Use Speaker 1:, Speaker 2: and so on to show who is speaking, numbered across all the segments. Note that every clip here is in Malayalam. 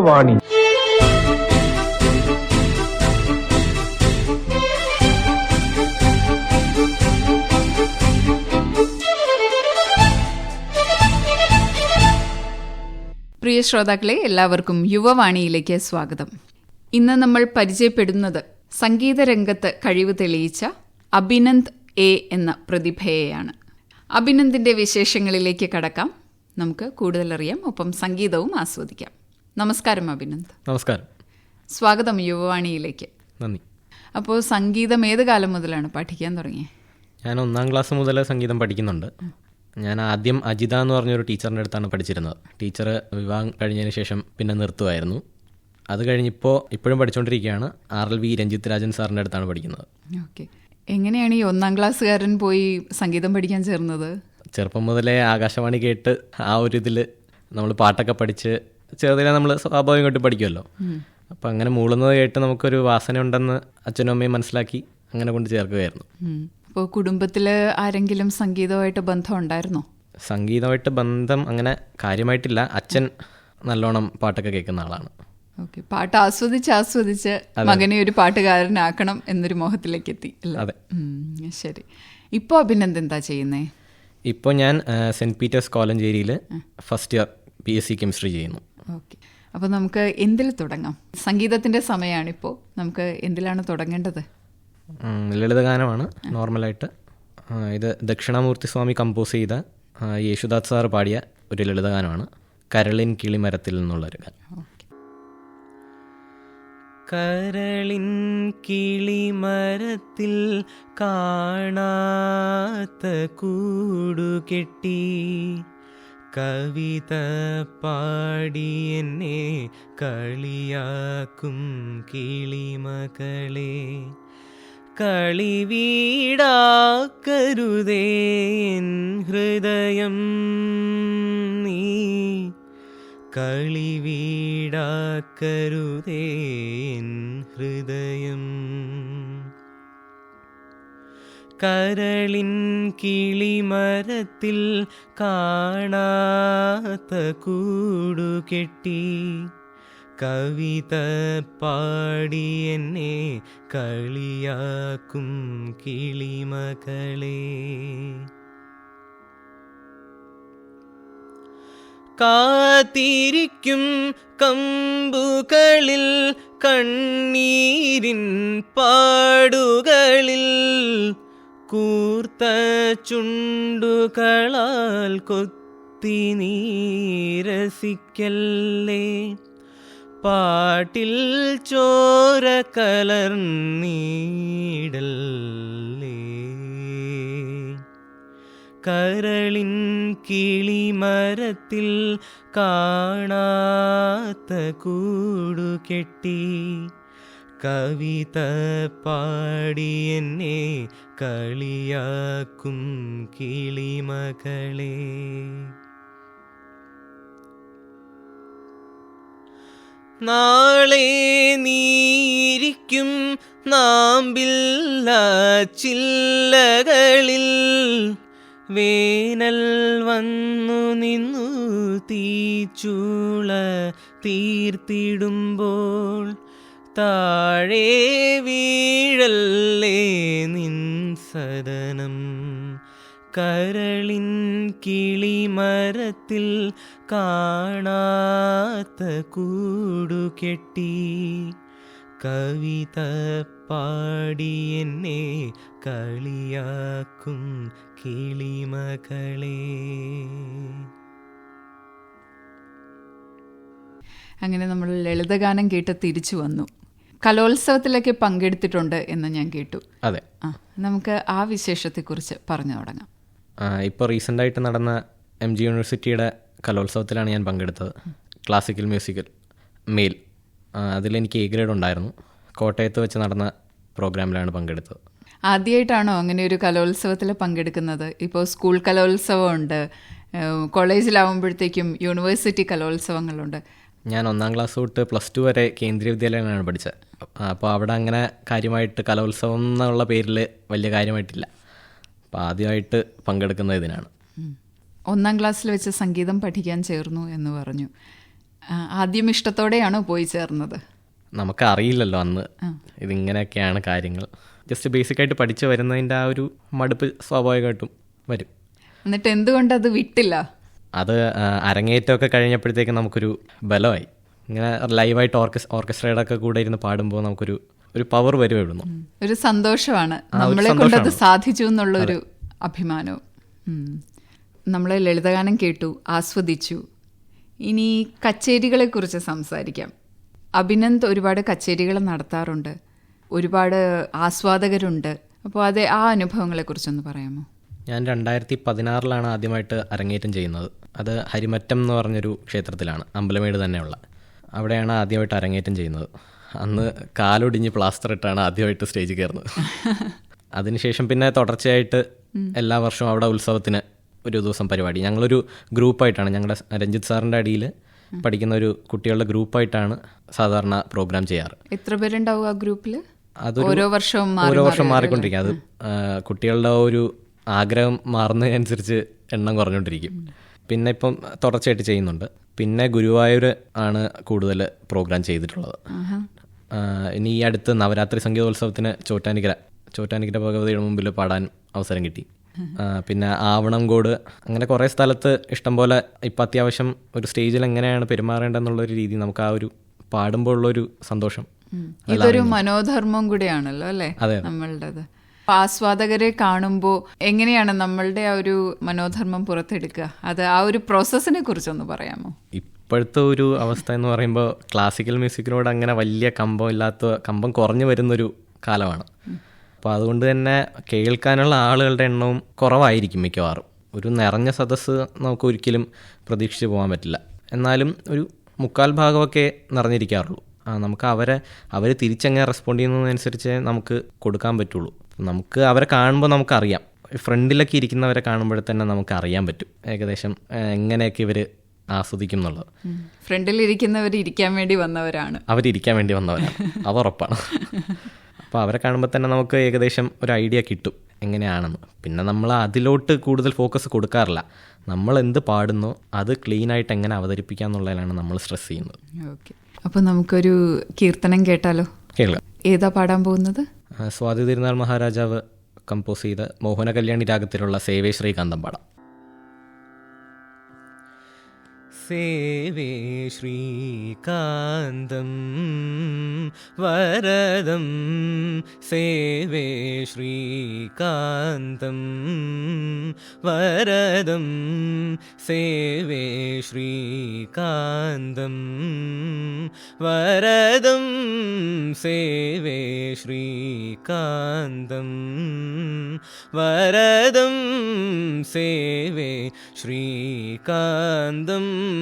Speaker 1: യുവവാണി
Speaker 2: പ്രിയ ശ്രോതാക്കളെ എല്ലാവർക്കും യുവവാണിയിലേക്ക് സ്വാഗതം. ഇന്ന് നമ്മൾ പരിചയപ്പെടുന്നത് സംഗീതരംഗത്ത് കഴിവ് തെളിയിച്ച അഭിനന്ദ് എ എന്ന പ്രതിഭയെയാണ്. അഭിനന്ദിന്റെ വിശേഷങ്ങളിലേക്ക് കടക്കാം. നമുക്ക് കൂടുതലറിയാം ഒപ്പം സംഗീതവും ആസ്വദിക്കാം. നമസ്കാരം അഭിനന്ദ്.
Speaker 3: നമസ്കാരം.
Speaker 2: സ്വാഗതം യുവവാണിയിലേക്ക്.
Speaker 3: നന്ദി.
Speaker 2: അപ്പോൾ സംഗീതം ഏത് കാലം മുതലാണ് പഠിക്കാൻ തുടങ്ങിയത്
Speaker 3: ഞാൻ ഒന്നാം ക്ലാസ് മുതൽ സംഗീതം പഠിക്കുന്നുണ്ട്. ഞാൻ ആദ്യം അജിത എന്ന് പറഞ്ഞൊരു ടീച്ചറിന്റെ അടുത്താണ് പഠിച്ചിരുന്നത്. ടീച്ചർ വിവാഹം കഴിഞ്ഞതിന് ശേഷം പിന്നെ നിർത്തുമായിരുന്നു അത് കഴിഞ്ഞിപ്പോൾ ഇപ്പോഴും പഠിച്ചുകൊണ്ടിരിക്കുകയാണ് R L V Ranjith Rajan സാറിന്റെ അടുത്താണ് പഠിക്കുന്നത്.
Speaker 2: ഓക്കെ. എങ്ങനെയാണ് ഈ ഒന്നാം ക്ലാസ്സുകാരൻ പോയി സംഗീതം പഠിക്കാൻ ചേർന്നത്?
Speaker 3: ചെറുപ്പം മുതലേ ആകാശവാണി കേട്ട് ആ ഒരു ഇതിൽ നമ്മൾ പാട്ടൊക്കെ പഠിച്ച് ചെറുതിലെ നമ്മൾ സ്വാഭാവികം സ്വാഭാവികമായിട്ട് പഠിക്കുമല്ലോ. അപ്പം അങ്ങനെ മൂളുന്നത് കേട്ട് നമുക്കൊരു വാസന ഉണ്ടെന്ന് അച്ഛനും അമ്മയും മനസ്സിലാക്കി അങ്ങനെ കൊണ്ട് ചേർക്കുകയായിരുന്നു.
Speaker 2: അപ്പോൾ കുടുംബത്തിൽ ആരെങ്കിലും സംഗീതമായിട്ട് ബന്ധം ഉണ്ടായിരുന്നോ
Speaker 3: സംഗീതമായിട്ട് ബന്ധം അങ്ങനെ കാര്യമായിട്ടില്ല. അച്ഛൻ നല്ലോണം പാട്ടൊക്കെ കേൾക്കുന്ന ആളാണ്.
Speaker 2: ഓക്കെ. പാട്ട് ആസ്വദിച്ച് ആസ്വദിച്ച് മകനെ ഒരു പാട്ടുകാരനാക്കണം എന്നൊരു മോഹത്തിലേക്ക് എത്തി
Speaker 3: അതെ.
Speaker 2: ശരി. ഇപ്പോൾ അഭിനന്ദ് എന്താ ചെയ്യുന്നേ?
Speaker 3: ഇപ്പോൾ ഞാൻ Saint Peter's കോലഞ്ചേരിയിൽ first year B S C chemistry ചെയ്യുന്നു.
Speaker 2: ഓക്കെ. അപ്പോൾ നമുക്ക് എന്തിൽ തുടങ്ങാം? സംഗീതത്തിന്റെ സമയമാണിപ്പോൾ നമുക്ക് എന്തിലാണ് തുടങ്ങേണ്ടത്?
Speaker 3: ലളിതഗാനമാണ് നോർമലായിട്ട്. ഇത് ദക്ഷിണാമൂർത്തി സ്വാമി കമ്പോസ് ചെയ്ത യേശുദാസ് സാർ പാടിയ ഒരു ലളിതഗാനമാണ്. കരളിൻ കിളിമരത്തിൽ നിന്നുള്ളൊരു ഗാനം.
Speaker 2: ഓക്കെ.
Speaker 3: കരളിൻ കിളിമരത്തിൽ കാണാത്ത കൂടുകെട്ടി കവിത പാടി എന്നെ കളിയാക്കും കിളിമകളെ. കളിവീടാക്കരുതേ എൻ ഹൃദയം നീ. കളിവീടാക്കരുതേ എൻ ഹൃദയം കരളിൻ കിളിമരത്തിൽ കാണാത്ത കൂടുകെട്ടി കവിത പാടി എന്നെ കളിയാക്കും കിളിമകളെ. കാത്തിരിക്കും കമ്പുകളിൽ കണ്ണീരിൻ പാടുകളിൽ കൂർത്ത ചുണ്ടുകളാൽ കൊത്തി നീരസിക്കല്ലേ? പാട്ടിൽ ചോര കലർന്നീടല്ലേ കരളിൻ കിളിമരത്തിൽ കാണാത്ത കൂടുകെട്ടി കവിത പാടിയെന്നെ കളിയാക്കും കിളിമകളെ. നാളെ നീരിക്കും നാമ്പില്ല ചില്ലകളിൽ. വേനൽ വന്നു നിന്നു തീച്ചൂള തീർത്തിടുമ്പോൾ താഴെ വീഴല്ലേ നിൻ സദനം? കരളിൻ കിളിമരത്തിൽ കാണാത്ത കൂടുകെട്ടി. കവിത പാടി എന്നെ കളിയാക്കും കിളിമകളെ.
Speaker 2: അങ്ങനെ നമ്മൾ ലളിതഗാനം കേട്ട് തിരിച്ചു വന്നു. കലോത്സവത്തിലൊക്കെ പങ്കെടുത്തിട്ടുണ്ട് എന്ന് ഞാൻ കേട്ടു.
Speaker 3: അതെ.
Speaker 2: നമുക്ക് ആ വിശേഷത്തെക്കുറിച്ച് പറഞ്ഞു തുടങ്ങാം.
Speaker 3: ഇപ്പോൾ റീസെന്റായിട്ട് നടന്ന എം ജി യൂണിവേഴ്സിറ്റിയുടെ കലോത്സവത്തിലാണ് ഞാൻ പങ്കെടുത്തത്. ക്ലാസിക്കൽ മ്യൂസിക്കൽ മെയിൽ അതിലെനിക്ക് എ ഗ്രേഡ് ഉണ്ടായിരുന്നു. കോട്ടയത്ത് വെച്ച് നടന്ന പ്രോഗ്രാമിലാണ് പങ്കെടുത്തത്.
Speaker 2: ആദ്യമായിട്ടാണോ അങ്ങനെ ഒരു കലോത്സവത്തിൽ പങ്കെടുക്കുന്നത്? ഇപ്പോൾ സ്കൂൾ കലോത്സവമുണ്ട് കോളേജിലാവുമ്പോഴത്തേക്കും യൂണിവേഴ്സിറ്റി കലോത്സവങ്ങളുണ്ട്.
Speaker 3: ഞാൻ ഒന്നാം ക്ലാസ് തൊട്ട് പ്ലസ് ടു വരെ കേന്ദ്രീയ വിദ്യാലയമാണ് പഠിച്ചത്. അപ്പോൾ അവിടെ അങ്ങനെ കാര്യമായിട്ട് കലോത്സവം എന്നുള്ള പേരിൽ വലിയ കാര്യമായിട്ടില്ല. അപ്പോൾ ആദ്യമായിട്ട് പങ്കെടുക്കുന്ന ഇതിനാണ്.
Speaker 2: ഒന്നാം ക്ലാസ്സിൽ വെച്ച് സംഗീതം പഠിക്കാൻ ചേർന്നു എന്ന് പറഞ്ഞു. ആദ്യം ഇഷ്ടത്തോടെയാണോ പോയി ചേർന്നത്?
Speaker 3: നമുക്ക് അറിയില്ലല്ലോ അന്ന് ഇതിങ്ങനെയൊക്കെയാണ് കാര്യങ്ങൾ. ജസ്റ്റ് ബേസിക് ആയിട്ട് പഠിച്ചു വരുന്നതിന്റെ ആ ഒരു മടുപ്പ് സ്വാഭാവികമായിട്ടും വരും.
Speaker 2: എന്നിട്ട് എന്തുകൊണ്ട് അത് വിട്ടില്ല?
Speaker 3: അത് അരങ്ങേറ്റമൊക്കെ കഴിഞ്ഞപ്പോഴത്തേക്ക് നമുക്കൊരു ബലമായി. ഇങ്ങനെ ലൈവായിട്ട് ഓർക്കസ് ഓർക്കസ്ട്രയുടെ ഒക്കെ കൂടെ ഇരുന്ന് പാടുമ്പോൾ നമുക്കൊരു ഒരു പവർ വരും ഇവിടുന്ന്.
Speaker 2: ഒരു സന്തോഷമാണ്. നമ്മളെ കൊണ്ട് അത് സാധിച്ചു എന്നുള്ള ഒരു അഭിമാനവും. നമ്മൾ ലളിതഗാനം കേട്ടു ആസ്വദിച്ചു. ഇനി കച്ചേരികളെ കുറിച്ച് സംസാരിക്കാം. അഭിനന്ദ് ഒരുപാട് കച്ചേരികൾ നടത്താറുണ്ട്. ഒരുപാട് ആസ്വാദകരുണ്ട്. അപ്പോൾ അതെ ആ അനുഭവങ്ങളെ കുറിച്ചൊന്ന് പറയാമോ?
Speaker 3: ഞാൻ രണ്ടായിരത്തി പതിനാറിലാണ് ആദ്യമായിട്ട് അരങ്ങേറ്റം ചെയ്യുന്നത്. അത് ഹരിമറ്റം എന്ന് പറഞ്ഞൊരു ക്ഷേത്രത്തിലാണ് അമ്പലമേട് തന്നെയുള്ള. അവിടെയാണ് ആദ്യമായിട്ട് അരങ്ങേറ്റം ചെയ്യുന്നത്. അന്ന് കാലൊടിഞ്ഞ് പ്ലാസ്റ്റർ ഇട്ടാണ് ആദ്യമായിട്ട് സ്റ്റേജിൽ കയറുന്നത്. അതിനുശേഷം പിന്നെ തുടർച്ചയായിട്ട് എല്ലാ വർഷവും അവിടെ ഉത്സവത്തിന് ഒരു ദിവസം പരിപാടി. ഞങ്ങളൊരു ഗ്രൂപ്പായിട്ടാണ് ഞങ്ങളുടെ രഞ്ജിത്ത് സാറിന്റെ അടിയിൽ പഠിക്കുന്ന ഒരു കുട്ടികളുടെ ഗ്രൂപ്പായിട്ടാണ് സാധാരണ പ്രോഗ്രാം ചെയ്യാറ്.
Speaker 2: എത്ര പേരുണ്ടാവും ആ ഗ്രൂപ്പിൽ
Speaker 3: അത്
Speaker 2: ഓരോ വർഷവും
Speaker 3: ഓരോ വർഷം
Speaker 2: മാറിക്കൊണ്ടിരിക്കുക
Speaker 3: മാറിക്കൊണ്ടിരിക്കും. അത് കുട്ടികളുടെ ഒരു ആഗ്രഹം മാറുന്നതിനനുസരിച്ച് എണ്ണം കുറഞ്ഞുകൊണ്ടിരിക്കും. പിന്നെ ഇപ്പം തുടർച്ചയായിട്ട് ചെയ്യുന്നുണ്ട്. പിന്നെ ഗുരുവായൂർ ആണ് കൂടുതൽ പ്രോഗ്രാം ചെയ്തിട്ടുള്ളത്. ഇനി ഈ അടുത്ത് നവരാത്രി സംഗീതോത്സവത്തിന് ചോറ്റാനിക്കര ചോറ്റാനിക്കര ഭഗവതിയുടെ മുമ്പിൽ പാടാൻ അവസരം കിട്ടി. പിന്നെ ആവണംകോട് അങ്ങനെ കുറേ സ്ഥലത്ത് ഇഷ്ടംപോലെ ഇപ്പം അത്യാവശ്യം ഒരു സ്റ്റേജിൽ എങ്ങനെയാണ് പെരുമാറേണ്ടതെന്നുള്ളൊരു രീതി നമുക്ക് ആ ഒരു പാടുമ്പോഴുള്ളൊരു സന്തോഷം.
Speaker 2: ഇതൊരു മനോധർമ്മം കൂടിയാണല്ലോ അല്ലേ. നമ്മളുടേത്. ആസ്വാദകരെ കാണുമ്പോൾ എങ്ങനെയാണ് നമ്മളുടെ ആ ഒരു മനോധർമ്മം പുറത്തെടുക്കുക? അത് ആ ഒരു പ്രോസസ്സിനെ കുറിച്ചൊന്ന് പറയാമോ?
Speaker 3: ഇപ്പോഴത്തെ ഒരു അവസ്ഥ എന്ന് പറയുമ്പോൾ ക്ലാസിക്കൽ മ്യൂസിക്കിനോട് അങ്ങനെ വലിയ കമ്പം ഇല്ലാത്ത കമ്പം കുറഞ്ഞു വരുന്നൊരു കാലമാണ്. അപ്പോൾ അതുകൊണ്ട് തന്നെ കേൾക്കാനുള്ള ആളുകളുടെ എണ്ണവും കുറവായിരിക്കും മിക്കവാറും. ഒരു നിറഞ്ഞ സദസ്സ് നമുക്ക് ഒരിക്കലും പ്രതീക്ഷിച്ച് പോകാൻ പറ്റില്ല. എന്നാലും ഒരു മുക്കാൽ ഭാഗമൊക്കെ നിറഞ്ഞിരിക്കാറുള്ളൂ. നമുക്ക് അവരെ അവർ തിരിച്ചെങ്ങനെ റെസ്പോണ്ട് ചെയ്യുന്നതനുസരിച്ച് നമുക്ക് കൊടുക്കാൻ പറ്റുള്ളൂ. നമുക്ക് അവരെ കാണുമ്പോൾ നമുക്കറിയാം. ഫ്രണ്ടിലൊക്കെ ഇരിക്കുന്നവരെ കാണുമ്പോൾ തന്നെ നമുക്ക് അറിയാൻ പറ്റും. ഏകദേശം എങ്ങനെയൊക്കെ ഇവർ ആസ്വദിക്കും എന്നുള്ളത്.
Speaker 2: ഫ്രണ്ടിൽ ഇരിക്കുന്നവർ ഇരിക്കാൻ വേണ്ടി വന്നവരാണ്.
Speaker 3: അവരിയ്ക്കാൻ വേണ്ടി വന്നവരാണ്. അത് ഉറപ്പാണ് അപ്പോൾ അവരെ കാണുമ്പോൾ തന്നെ നമുക്ക് ഏകദേശം ഒരു ഐഡിയ കിട്ടും. എങ്ങനെയാണെന്ന്. പിന്നെ നമ്മൾ അതിലോട്ട് കൂടുതൽ ഫോക്കസ് കൊടുക്കാറില്ല. നമ്മൾ എന്ത് പാടുന്നു അത് ക്ലീൻ ആയിട്ട് എങ്ങനെ അവതരിപ്പിക്കുക എന്നുള്ളതിലാണ് നമ്മൾ സ്ട്രെസ് ചെയ്യുന്നത്.
Speaker 2: ഓക്കെ. അപ്പോൾ നമുക്കൊരു കീർത്തനം കേട്ടാലോ?
Speaker 3: കേൾക്കാം.
Speaker 2: ഏതാ പാടാൻ പോകുന്നത്?
Speaker 3: സ്വാതി തിരുനാൾ മഹാരാജാവ് കമ്പോസ് ചെയ്ത മോഹന കല്യാണി രാഗത്തിലുള്ള സേവേ ശ്രീകാന്തം പാടാം. സേവേ ശ്രീകാന്തം വരദം. സേവേ ശ്രീകാന്തം വരദം. സേവേ ശ്രീകാന്തം വരദം. സേവേ ശ്രീകാന്തം വരദം. സേവേ ശ്രീകാന്തം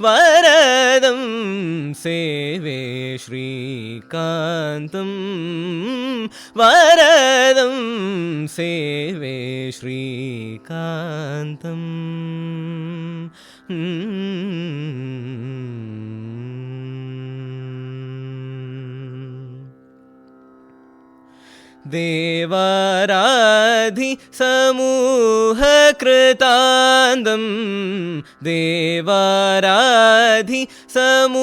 Speaker 3: വരദം സേവേ ശ്രീകാന്തം. വരദം സേവേ ശ്രീകാന്തം. देवाराधि समूहकृतान्दं देवाराधि समूहकृतान्दं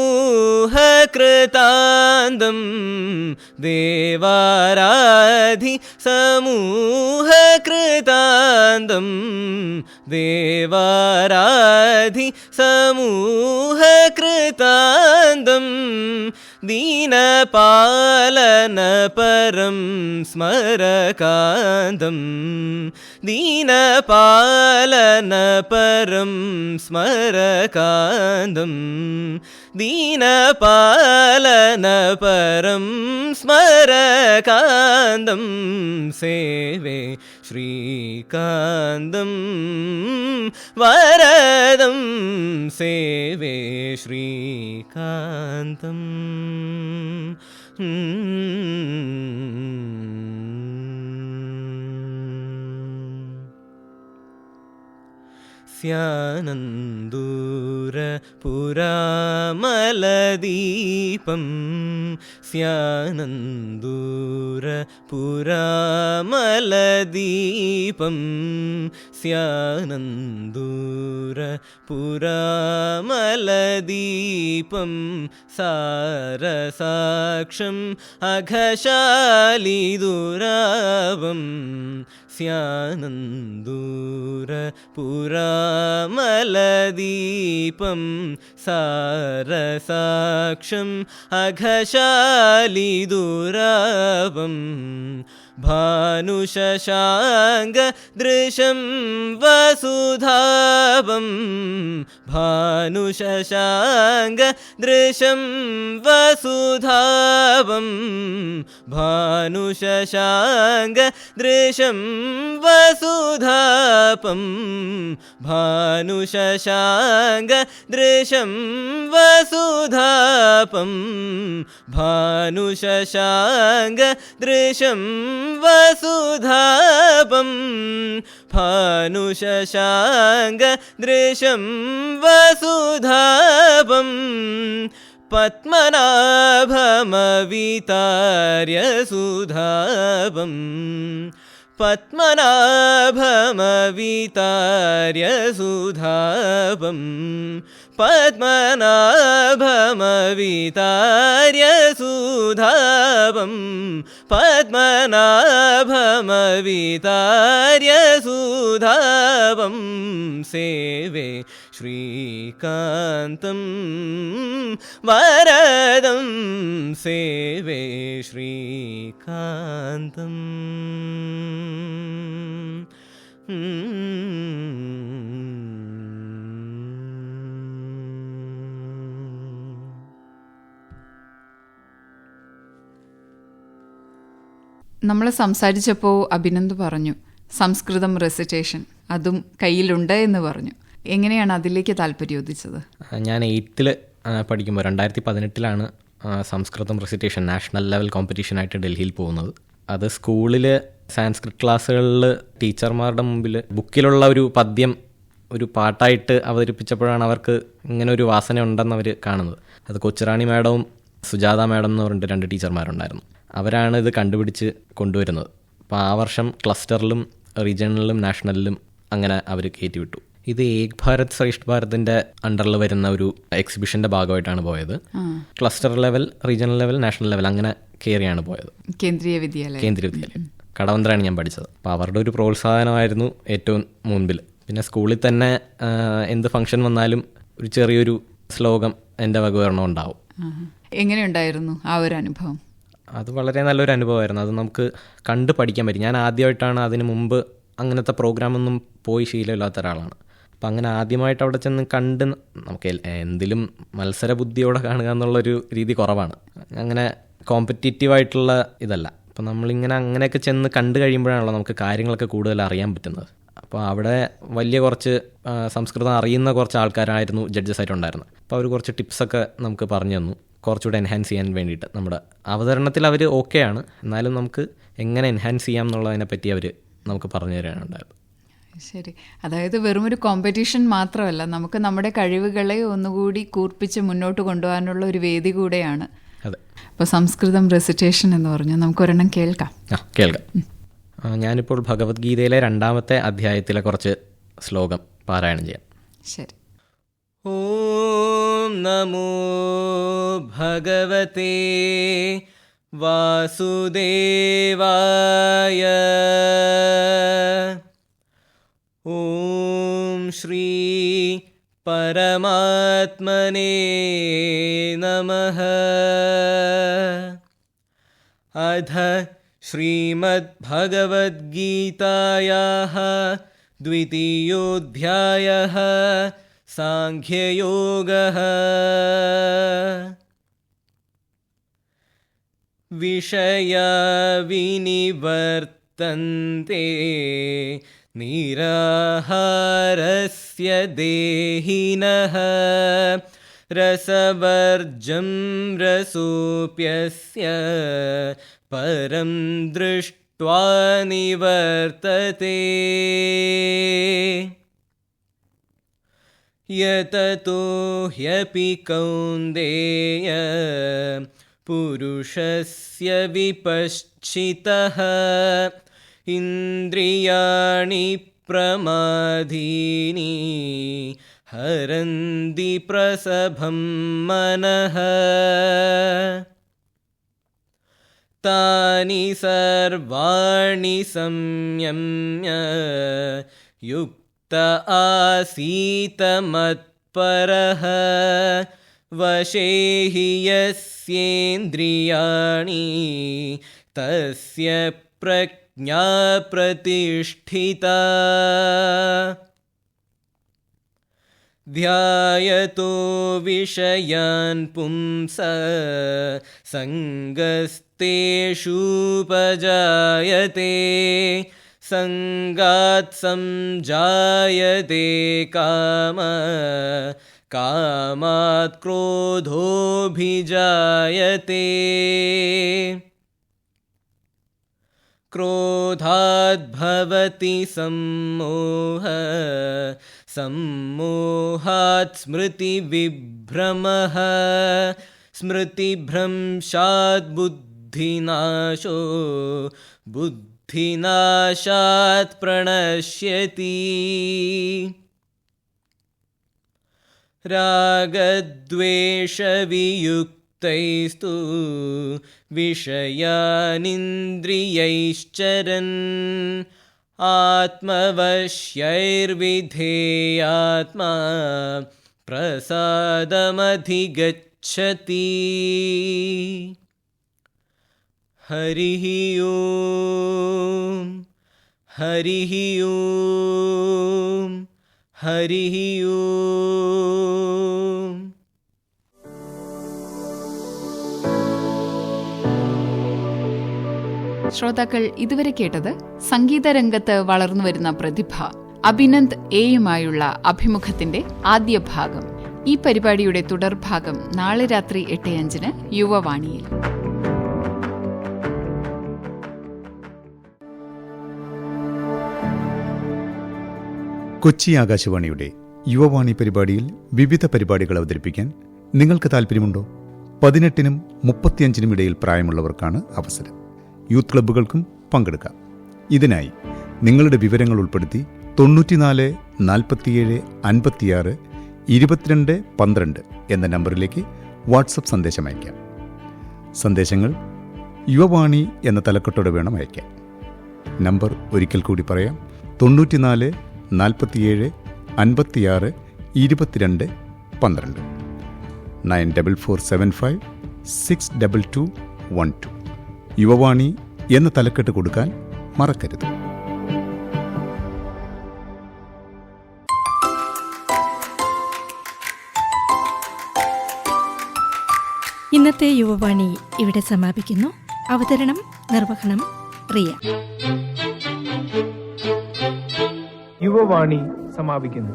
Speaker 3: देवाराधि समूहकृतान्दं देवाराधि ദീനപാലനപരം സ്മരകാന്തം. ദീനപാലനപരം സ്മരകാന്തം. ദീനപാലനപരം സ്മരകാന്തം. സേവേ ശ്രീകാന്തം. വരദം സേവേ ശ്രീ കാന്തം. സ്യാനന്ദൂര പുരാമലദീപം. സ്യാനന്ദൂര പുരാമലദീപം. അഘശാലിദുരാവം സ്യാനന്ദൂരപുരാമലദീപം സാരസാക്ഷം അഘശാലിദുരാവം ഭാനുശശാങ്ക ദൃശം വസുധാവം ഭാനുശശാങ്ക भानुशशाङ्गदृशं वसुधापं भानुशशाङ्गदृशं वसुधापं भानुशशाङ्गदृशं वसुधापं। भानुशशाङ्गदृशं वसुधापं। भानुशशाङ्कदृशम् वसुधापं फानुशशाङ्गदृशं वसुधापम् पद्मनाभमवितार्यसुधावम् पद्मनाभमवितार्यसुधावम् पद्मनाभमवितार्य सुधाभं पद्मनाभमवितार्य सुधाभं सेवे श्रीकान्तं वरदं सेवे श्रीकान्तम्
Speaker 2: നമ്മൾ സംസാരിച്ചപ്പോൾ അഭിനന്ദ് പറഞ്ഞു സംസ്കൃതം റെസിറ്റേഷൻ അതും കയ്യിലുണ്ട് എന്ന് പറഞ്ഞു. എങ്ങനെയാണ് അതിലേക്ക് താല്പര്യം ഉദിച്ചത്
Speaker 3: ഞാൻ എയ്ത്തിൽ പഠിക്കുമ്പോൾ രണ്ടായിരത്തി പതിനെട്ടിലാണ് സംസ്കൃതം റെസിറ്റേഷൻ നാഷണൽ ലെവൽ കോമ്പറ്റീഷനായിട്ട് ഡൽഹിയിൽ പോകുന്നത്. അത് സ്കൂളിൽ സാൻസ്ക്രിറ്റ് ക്ലാസ്സുകളിൽ ടീച്ചർമാരുടെ മുമ്പിൽ ബുക്കിലുള്ള ഒരു പദ്യം ഒരു പാട്ടായിട്ട് അവതരിപ്പിച്ചപ്പോഴാണ് അവർക്ക് ഇങ്ങനെ ഒരു വാസന ഉണ്ടെന്ന് അവർ കാണുന്നത്. അത് കൊച്ചുറാണി മാഡവും സുജാത മാഡം എന്ന് പറഞ്ഞിട്ട് രണ്ട് ടീച്ചർമാരുണ്ടായിരുന്നു. അവരാണ് ഇത് കണ്ടുപിടിച്ച് കൊണ്ടുവരുന്നത്. അപ്പോൾ ആ വർഷം ക്ലസ്റ്ററിലും റീജിയണലിലും നാഷണലിലും അങ്ങനെ അവർ കയറ്റി വിട്ടു ഇത് ഏക് ഭാരത് ശ്രേഷ്ഠ ഭാരതിന്റെ അണ്ടറിൽ വരുന്ന ഒരു എക്സിബിഷന്റെ ഭാഗമായിട്ടാണ് പോയത്. Cluster level regional level national level അങ്ങനെ കയറിയാണ് പോയത്.
Speaker 2: കേന്ദ്രീയ വിദ്യാലയം.
Speaker 3: കേന്ദ്രീയ വിദ്യാലയം. കടവന്ത്രയാണ് ഞാൻ പഠിച്ചത്. അപ്പോൾ അവരുടെ ഒരു പ്രോത്സാഹനമായിരുന്നു ഏറ്റവും മുൻപിൽ. പിന്നെ സ്കൂളിൽ തന്നെ എന്ത് ഫംഗ്ഷൻ വന്നാലും ഒരു ചെറിയൊരു ശ്ലോകം എന്റെ വകവരണം ഉണ്ടാവും.
Speaker 2: എങ്ങനെയുണ്ടായിരുന്നു ആ ഒരു അനുഭവം?
Speaker 3: അത് വളരെ നല്ലൊരു അനുഭവമായിരുന്നു. അത് നമുക്ക് കണ്ട് പഠിക്കാൻ പറ്റും. ഞാൻ ആദ്യമായിട്ടാണ് അതിന് മുമ്പ് അങ്ങനത്തെ പ്രോഗ്രാമൊന്നും പോയി ശീലമില്ലാത്ത ഒരാളാണ്. അപ്പം അങ്ങനെ ആദ്യമായിട്ട് അവിടെ ചെന്ന് കണ്ട് നമുക്ക് എന്തിലും മത്സര ബുദ്ധിയോടെ കാണുക എന്നുള്ളൊരു രീതി കുറവാണ്. അങ്ങനെ കോമ്പറ്റീറ്റീവായിട്ടുള്ള ഇതല്ല. അപ്പം നമ്മളിങ്ങനെ അങ്ങനെയൊക്കെ ചെന്ന് കണ്ടു കഴിയുമ്പോഴാണല്ലോ നമുക്ക് കാര്യങ്ങളൊക്കെ കൂടുതൽ അറിയാൻ പറ്റുന്നത്. അപ്പോൾ അവിടെ വലിയ കുറച്ച് സംസ്കൃതം അറിയുന്ന കുറച്ച് ആൾക്കാരായിരുന്നു ജഡ്ജസ് ആയിട്ടുണ്ടായിരുന്നത്. അപ്പോൾ അവർ കുറച്ച് ടിപ്സൊക്കെ നമുക്ക് പറഞ്ഞു തന്നു. കുറച്ചുകൂടെ എൻഹാൻസ് ചെയ്യാൻ വേണ്ടിയിട്ട് നമ്മുടെ അവതരണത്തിൽ അവർ ആണ്. എന്നാലും നമുക്ക് എങ്ങനെ എൻഹാൻസ് ചെയ്യാം എന്നുള്ളതിനെ പറ്റി അവർ നമുക്ക് പറഞ്ഞു തരാനുണ്ടായിരുന്നു
Speaker 2: ശരി. അതായത് വെറും ഒരു കോമ്പറ്റീഷൻ മാത്രമല്ല നമുക്ക് നമ്മുടെ കഴിവുകളെ ഒന്നുകൂടി കൂർപ്പിച്ച് മുന്നോട്ട് കൊണ്ടുപോകാനുള്ള ഒരു വേദി കൂടെയാണ്.
Speaker 3: അതെ.
Speaker 2: അപ്പോൾ സംസ്കൃതം റെസിറ്റേഷൻ എന്ന് പറഞ്ഞു നമുക്കൊരെണ്ണം കേൾക്കാം.
Speaker 3: ആ കേൾക്കാം. ഞാനിപ്പോൾ ഭഗവത്ഗീതയിലെ രണ്ടാമത്തെ അധ്യായത്തിലെ കുറച്ച് ശ്ലോകം പാരായണം ചെയ്യാം.
Speaker 2: ശരി.
Speaker 3: ॐ नमो भगवते वासुदेवाय। ॐ श्री परमात्मने नमः। अध श्रीमद्भगवद्गीतायाः द्वितीयोऽध्यायः साङ्ख्ययोगः। विषयाविनिवर्तन्ते निराहारस्य देहिनः। रसवर्जं रसोऽप्यस्य परं दृष्ट्वा निवर्तते यततो ह्यपि कौन्देय पुरुषस्य विपश्चितः इन्द्रियाणि प्रमादीनि हरन्ति प्रसभं मनः। तानि सर्वाणि संयम्य युक्त आसीत मत्परः वशे हि यस्येन्द्रियाणि तस्य प्रज्ञा प्रतिष्ठिता। ध्यायतो विषयान् पुंस सङ्गस्तेषूपजायते सङ्गात् सञ्जायते काम। कामात् क्रोधोऽभिजायते। क्रोधाद्भवति सम्मोह। सम्मोहात् स्मृतिविभ्रमः। स्मृतिभ्रंशात् बुद्धिनाशो बुद्धिनाशात् प्रणश्यति। रागद्वेषवियुक्तैस्तु विषयानिन्द्रियैश्चरन्। आत्मवश्यैर्विधेयात्मा प्रसादमधिगच्छति हरिः ॐ हरिः ॐ हरिः ॐ
Speaker 2: ശ്രോതാക്കൾ ഇതുവരെ കേട്ടത് സംഗീത രംഗത്ത് വളർന്നുവരുന്ന പ്രതിഭ അഭിനന്ദ് എയുമായുള്ള അഭിമുഖത്തിന്റെ ആദ്യ ഭാഗം ഈ പരിപാടിയുടെ തുടർഭാഗം നാളെ രാത്രി എട്ട് അഞ്ചിന് യുവവാണിയിൽ
Speaker 1: കൊച്ചി ആകാശവാണിയുടെ യുവവാണി പരിപാടിയിൽ വിവിധ പരിപാടികൾ അവതരിപ്പിക്കാൻ നിങ്ങൾക്ക് താല്പര്യമുണ്ടോ പതിനെട്ടിനും മുപ്പത്തിയഞ്ചിനും ഇടയിൽ പ്രായമുള്ളവർക്കാണ് അവസരം. യൂത്ത് ക്ലബ്ബുകൾക്കും പങ്കെടുക്കാം. ഇതിനായി നിങ്ങളുടെ വിവരങ്ങൾ ഉൾപ്പെടുത്തി തൊണ്ണൂറ്റിനാല് നാൽപ്പത്തിയേഴ് അൻപത്തിയാറ് ഇരുപത്തിരണ്ട് പന്ത്രണ്ട് എന്ന നമ്പറിലേക്ക് വാട്സപ്പ് സന്ദേശം അയക്കാം സന്ദേശങ്ങൾ യുവവാണി എന്ന തലക്കെട്ടോടെ വേണം അയക്കാൻ നമ്പർ ഒരിക്കൽ കൂടി പറയാം. തൊണ്ണൂറ്റിനാല് നാൽപ്പത്തിയേഴ് അൻപത്തിയാറ് ഇരുപത്തിരണ്ട് പന്ത്രണ്ട്. Nine double four seven five six double two one two. Yuvavani എന്ന തലക്കെട്ട് കൊടുക്കാൻ മറക്കരുത്.
Speaker 4: ഇന്നത്തെ യുവവാണി ഇവിടെ സമാപിക്കുന്നു. അവതരണം നിർവഹണം റിയ.
Speaker 5: യുവവാണി സമാപിക്കുന്നു.